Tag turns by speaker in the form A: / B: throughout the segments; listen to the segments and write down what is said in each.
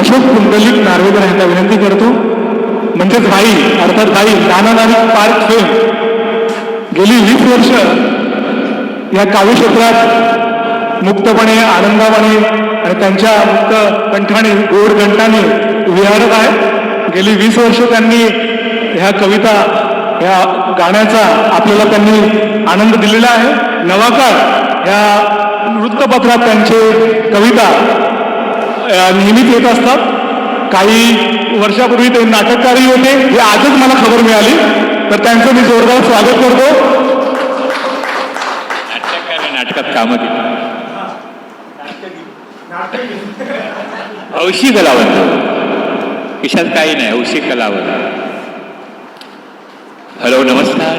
A: अशोक कुंडलिक नार्वेकर यांना विनंती करतो म्हणजेच भाई अर्थात भाई नाना नानी पार्क फेम गेली वीस वर्ष या काव्यक्षेत्रात मुक्तपणे आनंदापणे आणि त्यांच्या मुक्त कंठाने गोड कंठाने विहारत आहे गेली वीस वर्ष त्यांनी ह्या कविता ह्या गाण्याचा आपल्याला त्यांनी आनंद दिलेला आहे. नवाकार ह्या वृत्तपत्रात त्यांचे कविता नेहमीच येत असतात. काही वर्षापूर्वी ते नाटककारही होते हे आजच मला खबर मिळाली. तर त्यांचं मी जोरदार स्वागत करतो.
B: नाटककार नाटकात कामं केली. औषी कलावंत. किशात काही नाही औषी कलावंत. हॅलो नमस्कार.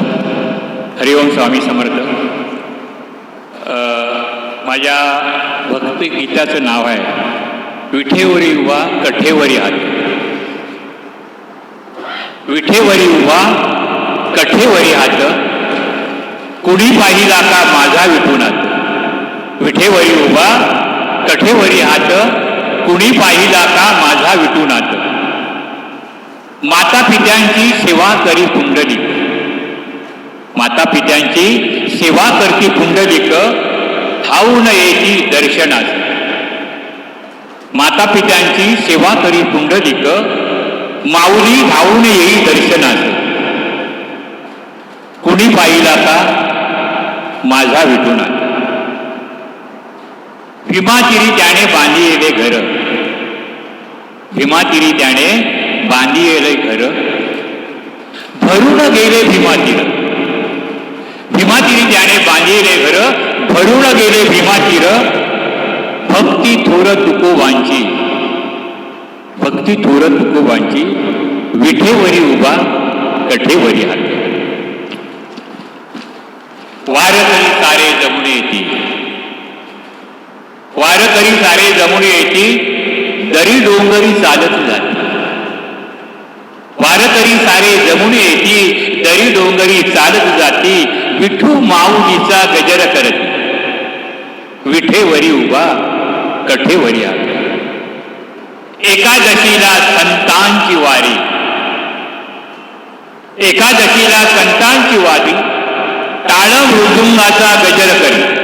B: हरिओम स्वामी समर्थ. माझ्या भक्ती गीताचं नाव आहे. विठेवरी वा कठेवरी हात विठेवरी वा कठेवरी हात कुणी पाहिला का माझा विठुनात? विठेवरी उभा कठेवरी हात कुणी पाहिला का माझा विठुनात? माता पित्यांची सेवा करी पुंडलिक माता पित्यांची सेवा करती पुंडलिक. धावून येती दर्शनात. माता पित्यांची सेवा करी पुंडलिक माऊली धावून येई दर्शनात. कुणी पाहिला का माझा विठुनाथ. भीमातिरी त्याने बांधिले घर. भीमातिरी त्याने बांधिले घर. भरून गेले भीमातीर भीमातिरी त्याने बांधिले घर भरून गेले भीमातीर भक्ती थोर तुकोबांची. भक्ती थोर तुकोबांची विठेवरी उभा कठेवरी हात. वारकरी सारे जमुने येती. वारकरी सारे जमुने येती दरी डोंगरी चालत जाती. वारकरी सारे जमुने येती दरी डोंगरी चालत जाती विठू माऊलीचा गजर करत. विठेवरी उभा कठेवरी आला. एकादशीला संतांची वारी. एकादशीला संतांची वारी टाळ मृदुंगाचा गजर करी.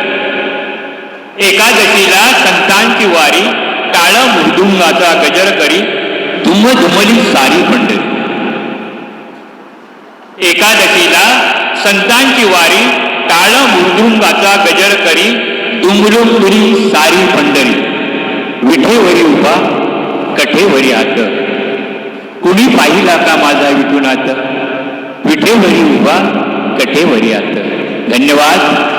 B: एकादशीला संतांची वारी टाळ मृदुंगाचा गजर करी धुमधुमली सारी पंढरी एकादशीला संतांची वारी टाळ मृदुंगाचा गजर करी दुमडुंबरी सारी पंढरी विठेवरी उभा कठेवरी आत. कुणी पाहिला का माझा विठुनाथ? विठेवरी उभा कठेवरी आत. धन्यवाद.